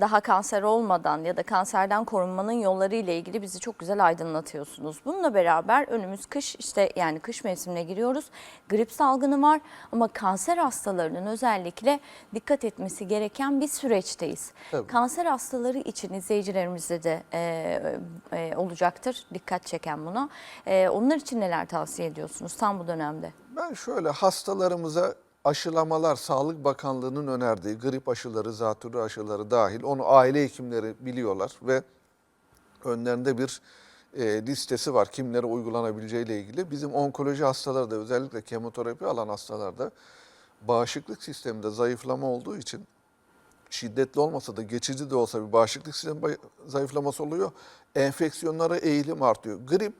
daha kanser olmadan ya da kanserden korunmanın yolları ile ilgili bizi çok güzel aydınlatıyorsunuz. Bununla beraber önümüz kış işte yani kış mevsimine giriyoruz. Grip salgını var ama kanser hastalarının özellikle dikkat etmesi gereken bir süreçteyiz. Tabii. Kanser hastaları için izleyicilerimizde de e, e, olacaktır dikkat çeken buna. E, onlar için neler tavsiye ediyorsunuz tam bu dönemde? Ben şöyle hastalarımıza aşılamalar Sağlık Bakanlığı'nın önerdiği grip aşıları, zatürre aşıları dahil onu aile hekimleri biliyorlar ve önlerinde bir e, listesi var kimlere uygulanabileceği ile ilgili. Bizim onkoloji hastaları da özellikle kemoterapi alan hastalarda bağışıklık sisteminde zayıflama olduğu için şiddetli olmasa da geçici de olsa bir bağışıklık sistemi zayıflaması oluyor. Enfeksiyonlara eğilim artıyor. Grip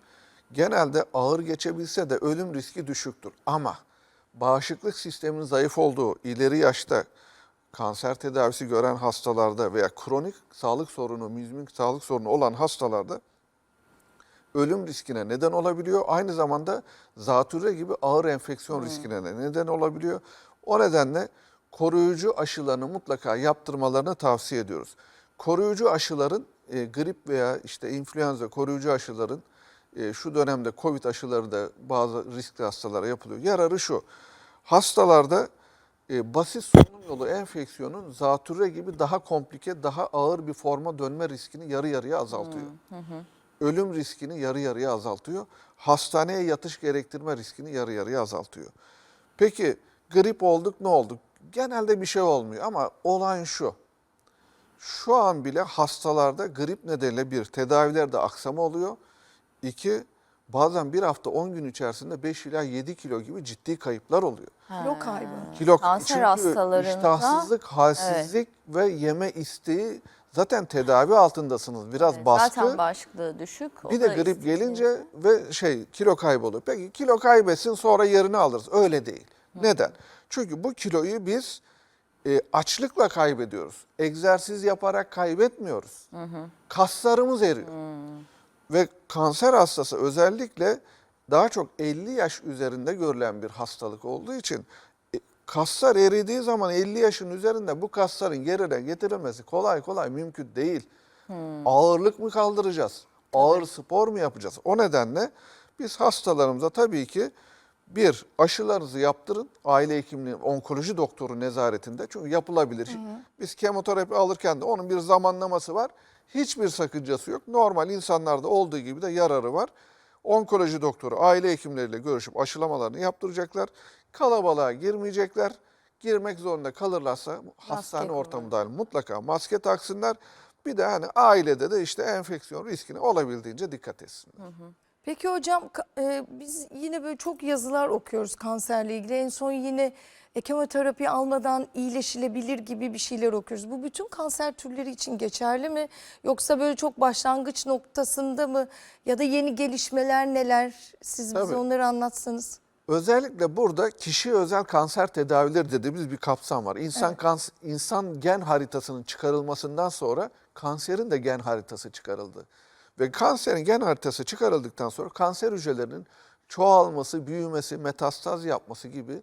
genelde ağır geçebilse de ölüm riski düşüktür. Ama bağışıklık sisteminin zayıf olduğu ileri yaşta kanser tedavisi gören hastalarda veya kronik sağlık sorunu, müzmin sağlık sorunu olan hastalarda ölüm riskine neden olabiliyor. Aynı zamanda zatürre gibi ağır enfeksiyon riskine de neden olabiliyor. O nedenle koruyucu aşılarını mutlaka yaptırmalarını tavsiye ediyoruz. Koruyucu aşıların e, grip veya işte influenza koruyucu aşıların e, şu dönemde Covid aşıları da bazı riskli hastalara yapılıyor. Yararı şu. Hastalarda e, basit solunum yolu enfeksiyonun zatürre gibi daha komplike, daha ağır bir forma dönme riskini yarı yarıya azaltıyor ölüm riskini yarı yarıya azaltıyor. Hastaneye yatış gerektirme riskini yarı yarıya azaltıyor. Peki grip olduk ne olduk? Genelde bir şey olmuyor ama olan şu. Şu an bile hastalarda grip nedeniyle bir tedavilerde aksama oluyor. İki bazen bir hafta 10 gün içerisinde 5 ila 7 kilo gibi ciddi kayıplar oluyor. Kilo kaybı. Kilo Kanser çünkü hastalarında- iştahsızlık, halsizlik ve yeme isteği zaten tedavi altındasınız. Biraz baskı. Zaten bağışıklığı düşük. Bir de grip gelince ve şey kilo kayboluyor. Peki kilo kaybetsin sonra yerini alırız. Öyle değil. Neden? Çünkü bu kiloyu biz e, açlıkla kaybediyoruz. Egzersiz yaparak kaybetmiyoruz. Kaslarımız eriyor. Ve kanser hastası özellikle daha çok 50 yaş üzerinde görülen bir hastalık olduğu için e, kaslar eridiği zaman 50 yaşın üzerinde bu kasların yerine getirilmesi kolay kolay mümkün değil. Ağırlık mı kaldıracağız? Ağır spor mu yapacağız? O nedenle biz hastalarımıza tabii ki bir aşılarınızı yaptırın aile hekimliği onkoloji doktoru nezaretinde çünkü yapılabilir. Biz kemoterapi alırken de onun bir zamanlaması var. Hiçbir sakıncası yok. Normal insanlarda olduğu gibi de yararı var. Onkoloji doktoru aile hekimleriyle görüşüp aşılamalarını yaptıracaklar. Kalabalığa girmeyecekler. Girmek zorunda kalırlarsa hastane kullanın. ortamı dahil mutlaka maske taksınlar. Bir de hani ailede de işte enfeksiyon riskine olabildiğince dikkat etsinler. Peki hocam e, biz yine böyle çok yazılar okuyoruz kanserle ilgili. En son yine e, kemoterapi almadan iyileşilebilir gibi bir şeyler okuyoruz. Bu bütün kanser türleri için geçerli mi? Yoksa böyle çok başlangıç noktasında mı? Ya da yeni gelişmeler neler? Siz bize Tabii. onları anlatsanız. Özellikle burada kişi özel kanser tedavileri dediğimiz bir kapsam var. İnsan kans insan gen haritasının çıkarılmasından sonra kanserin de gen haritası çıkarıldı. Ve kanserin gen haritası çıkarıldıktan sonra kanser hücrelerinin çoğalması, büyümesi, metastaz yapması gibi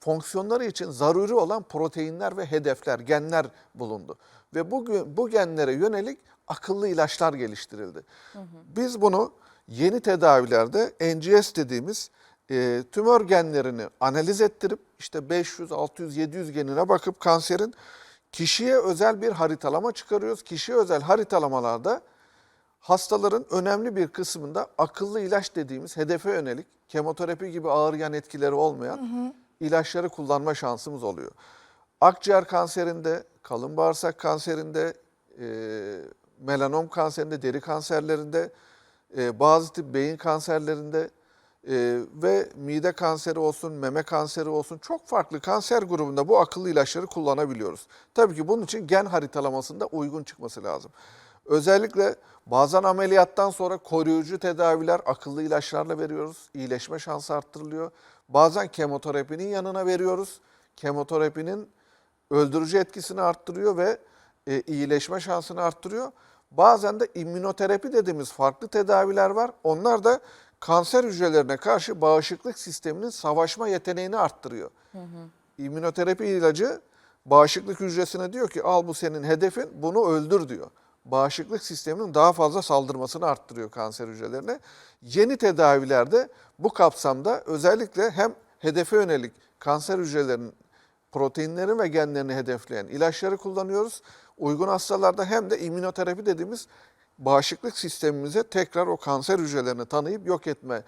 fonksiyonları için zaruri olan proteinler ve hedefler, genler bulundu. Ve bu, bu genlere yönelik akıllı ilaçlar geliştirildi. Biz bunu yeni tedavilerde NGS dediğimiz e, tümör genlerini analiz ettirip işte 500, 600, 700 genine bakıp kanserin kişiye özel bir haritalama çıkarıyoruz. Kişiye özel haritalamalarda hastaların önemli bir kısmında akıllı ilaç dediğimiz hedefe yönelik kemoterapi gibi ağır yan etkileri olmayan ilaçları kullanma şansımız oluyor. Akciğer kanserinde, kalın bağırsak kanserinde, e, melanom kanserinde, deri kanserlerinde, e, bazı tip beyin kanserlerinde e, ve mide kanseri olsun, meme kanseri olsun çok farklı kanser grubunda bu akıllı ilaçları kullanabiliyoruz. Tabii ki bunun için gen haritalamasında uygun çıkması lazım. Özellikle bazen ameliyattan sonra koruyucu tedaviler akıllı ilaçlarla veriyoruz. İyileşme şansı arttırılıyor. Bazen kemoterapinin yanına veriyoruz. Kemoterapinin öldürücü etkisini arttırıyor ve e, iyileşme şansını arttırıyor. Bazen de immünoterapi dediğimiz farklı tedaviler var. Onlar da kanser hücrelerine karşı bağışıklık sisteminin savaşma yeteneğini arttırıyor. İmmünoterapi ilacı Bağışıklık hücresine diyor ki al bu senin hedefin bunu öldür diyor. Bağışıklık sisteminin daha fazla saldırmasını arttırıyor kanser hücrelerine. Yeni tedavilerde bu kapsamda özellikle hem hedefe yönelik kanser hücrelerinin proteinlerini ve genlerini hedefleyen ilaçları kullanıyoruz. Uygun hastalarda hem de immünoterapi dediğimiz bağışıklık sistemimize tekrar o kanser hücrelerini tanıyıp yok etme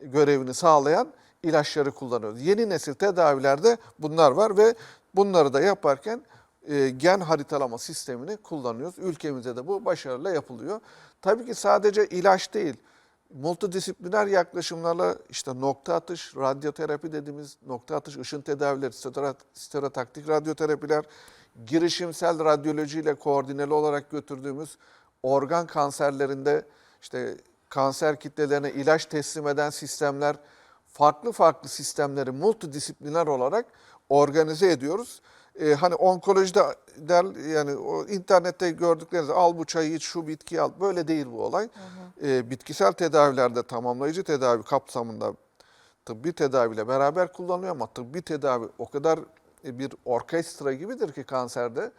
görevini sağlayan ilaçları kullanıyoruz. Yeni nesil tedavilerde bunlar var ve bunları da yaparken e, gen haritalama sistemini kullanıyoruz. Ülkemizde de bu başarıyla yapılıyor. Tabii ki sadece ilaç değil, multidisipliner yaklaşımlarla işte nokta atış, radyoterapi dediğimiz nokta atış ışın tedavileri, stereotaktik radyoterapiler, girişimsel radyolojiyle koordineli olarak götürdüğümüz organ kanserlerinde işte kanser kitlelerine ilaç teslim eden sistemler, farklı farklı sistemleri multidisipliner olarak organize ediyoruz. Ee, hani onkolojide der yani o internette gördükleriniz al bu çayı iç şu bitkiyi al böyle değil bu olay. Ee, bitkisel tedavilerde tamamlayıcı tedavi kapsamında tıbbi tedaviyle beraber kullanılıyor ama tıbbi tedavi o kadar e, bir orkestra gibidir ki kanserde.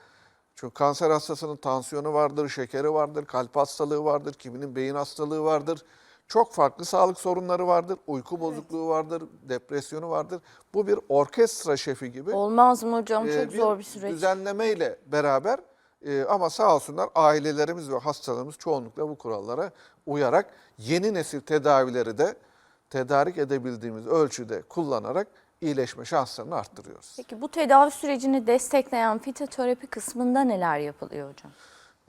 Çünkü kanser hastasının tansiyonu vardır, şekeri vardır, kalp hastalığı vardır, kiminin beyin hastalığı vardır. Çok farklı sağlık sorunları vardır, uyku bozukluğu vardır, depresyonu vardır. Bu bir orkestra şefi gibi. Olmaz mı hocam? e, Çok zor bir süreç. Düzenlemeyle beraber e, ama sağ olsunlar ailelerimiz ve hastalarımız çoğunlukla bu kurallara uyarak yeni nesil tedavileri de tedarik edebildiğimiz ölçüde kullanarak iyileşme şanslarını arttırıyoruz. Peki bu tedavi sürecini destekleyen fitoterapi kısmında neler yapılıyor hocam?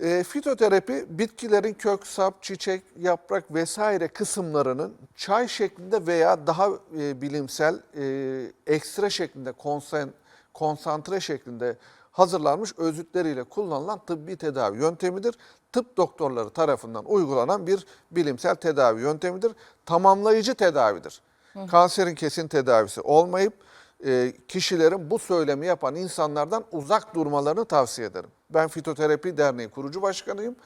E, fitoterapi bitkilerin kök, sap, çiçek, yaprak vesaire kısımlarının çay şeklinde veya daha e, bilimsel e, ekstra şeklinde konsen, konsantre şeklinde hazırlanmış özütleriyle kullanılan tıbbi tedavi yöntemidir. Tıp doktorları tarafından uygulanan bir bilimsel tedavi yöntemidir. Tamamlayıcı tedavidir. Kanserin kesin tedavisi olmayıp kişilerin bu söylemi yapan insanlardan uzak durmalarını tavsiye ederim. Ben Fitoterapi Derneği kurucu başkanıyım.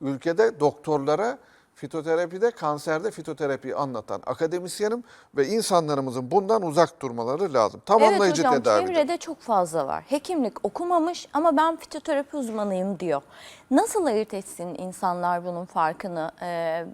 Ülkede doktorlara fitoterapide, kanserde fitoterapiyi anlatan akademisyenim ve insanlarımızın bundan uzak durmaları lazım. Tamamlayıcı evet hocam tedavidir. çevrede çok fazla var. Hekimlik okumamış ama ben fitoterapi uzmanıyım diyor. Nasıl ayırt etsin insanlar bunun farkını? Ee,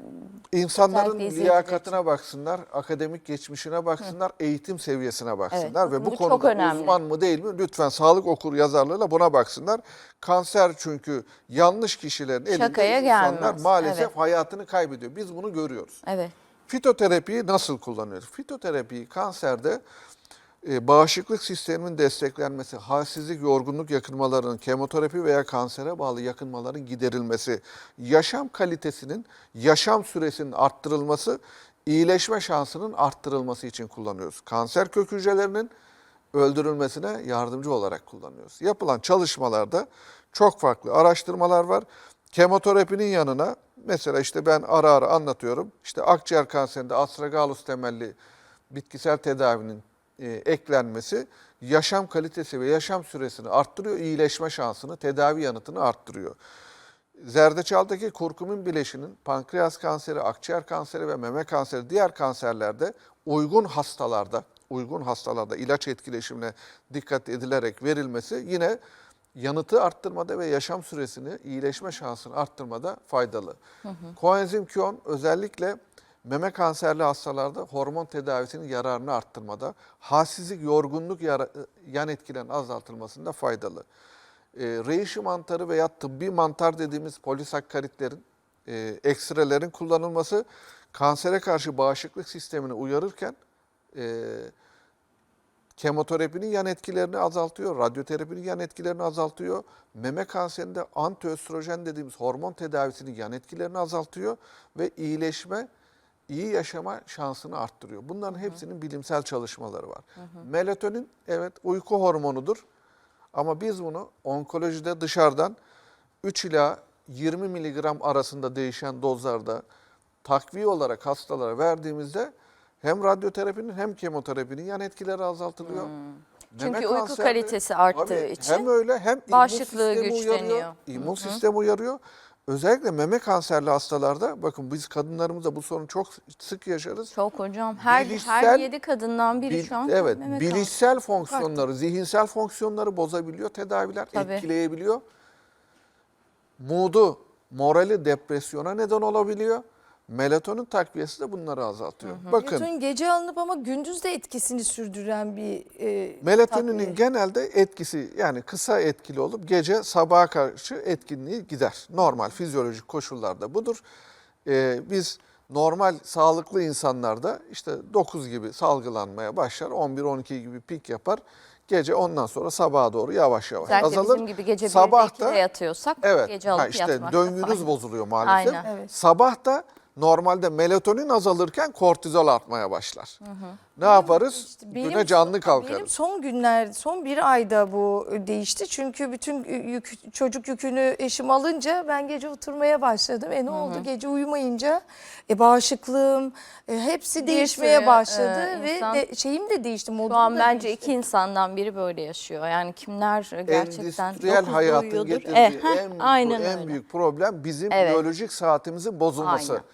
İnsanların liyakatına baksınlar, akademik geçmişine baksınlar, eğitim seviyesine baksınlar Evet, ve bu bu konuda önemli. uzman mı değil mi lütfen sağlık okur yazarlığıyla buna baksınlar. Kanser çünkü yanlış kişilerin elinde Şakaya insanlar gelmez, maalesef evet. hayatını kaybediyor. Biz bunu görüyoruz. evet. Fitoterapiyi nasıl kullanıyoruz? Fitoterapiyi kanserde e, bağışıklık sisteminin desteklenmesi, halsizlik, yorgunluk yakınmalarının, kemoterapi veya kansere bağlı yakınmaların giderilmesi, yaşam kalitesinin, yaşam süresinin arttırılması, iyileşme şansının arttırılması için kullanıyoruz. Kanser kök hücrelerinin öldürülmesine yardımcı olarak kullanıyoruz. Yapılan çalışmalarda çok farklı araştırmalar var. Kemoterapinin yanına mesela işte ben ara ara anlatıyorum. İşte akciğer kanserinde astragalus temelli bitkisel tedavinin e, eklenmesi yaşam kalitesi ve yaşam süresini arttırıyor, iyileşme şansını, tedavi yanıtını arttırıyor. Zerdeçaldaki kurkumin bileşinin pankreas kanseri, akciğer kanseri ve meme kanseri diğer kanserlerde uygun hastalarda, uygun hastalarda ilaç etkileşimine dikkat edilerek verilmesi yine yanıtı arttırmada ve yaşam süresini, iyileşme şansını arttırmada faydalı. Koenzim Q10 özellikle meme kanserli hastalarda hormon tedavisinin yararını arttırmada, halsizlik, yorgunluk yara- yan etkilerin azaltılmasında faydalı e, reishi mantarı veya tıbbi mantar dediğimiz polisakkaritlerin, e, ekstrelerin kullanılması kansere karşı bağışıklık sistemini uyarırken e, kemoterapinin yan etkilerini azaltıyor, radyoterapinin yan etkilerini azaltıyor, meme kanserinde antiöstrojen dediğimiz hormon tedavisinin yan etkilerini azaltıyor ve iyileşme, iyi yaşama şansını arttırıyor. Bunların hepsinin bilimsel çalışmaları var. Melatonin evet uyku hormonudur. Ama biz bunu onkolojide dışarıdan 3 ila 20 miligram arasında değişen dozlarda takviye olarak hastalara verdiğimizde hem radyoterapinin hem kemoterapinin yan etkileri azaltılıyor. Hmm. Çünkü uyku kanserde- kalitesi arttığı Tabii, için Hem öyle hem immün bağışıklığı sistemi uyarıyor. güçleniyor. İmmün sistemi uyarıyor. özellikle meme kanserli hastalarda bakın biz kadınlarımızda bu sorunu çok sık yaşarız. Çok hocam. Her, her Bilişsel- yedi kadından biri Bil- şu an evet, meme bilişsel fonksiyonları, zihinsel fonksiyonları bozabiliyor tedaviler, Tabii. etkileyebiliyor. Mood'u, morali depresyona neden olabiliyor. Melatonin takviyesi de bunları azaltıyor. Bakın Melatonin gece alınıp ama gündüz de etkisini sürdüren bir e, melatoninin takviye. genelde etkisi yani kısa etkili olup gece sabaha karşı etkinliği gider. Normal fizyolojik koşullarda budur. Ee, biz normal sağlıklı insanlarda işte 9 gibi salgılanmaya başlar. 11-12 gibi pik yapar. Gece ondan sonra sabaha doğru yavaş yavaş Özellikle azalır. bizim gibi gece Sabah 1'de 2'de da- yatıyorsak Evet. gece ha alıp işte yatmakta döngünüz bozuluyor maalesef. Aynen. Evet. Sabah da normalde melatonin azalırken kortizol artmaya başlar. Ne yaparız? İşte Güne canlı kalkarız. Benim son günler, son bir ayda bu değişti. Çünkü bütün yük, çocuk yükünü eşim alınca ben gece oturmaya başladım. E ne oldu? Gece uyumayınca e, bağışıklığım e, hepsi değişmeye sürü, başladı e, ve insan- de, şeyim de değişti. Modum Şu an bence değişti. iki insandan biri böyle yaşıyor. Yani kimler gerçekten Endüstriyel hayatın getirdiği Eh, heh, en, aynen en öyle. büyük problem bizim Evet. biyolojik saatimizin bozulması. Aynen.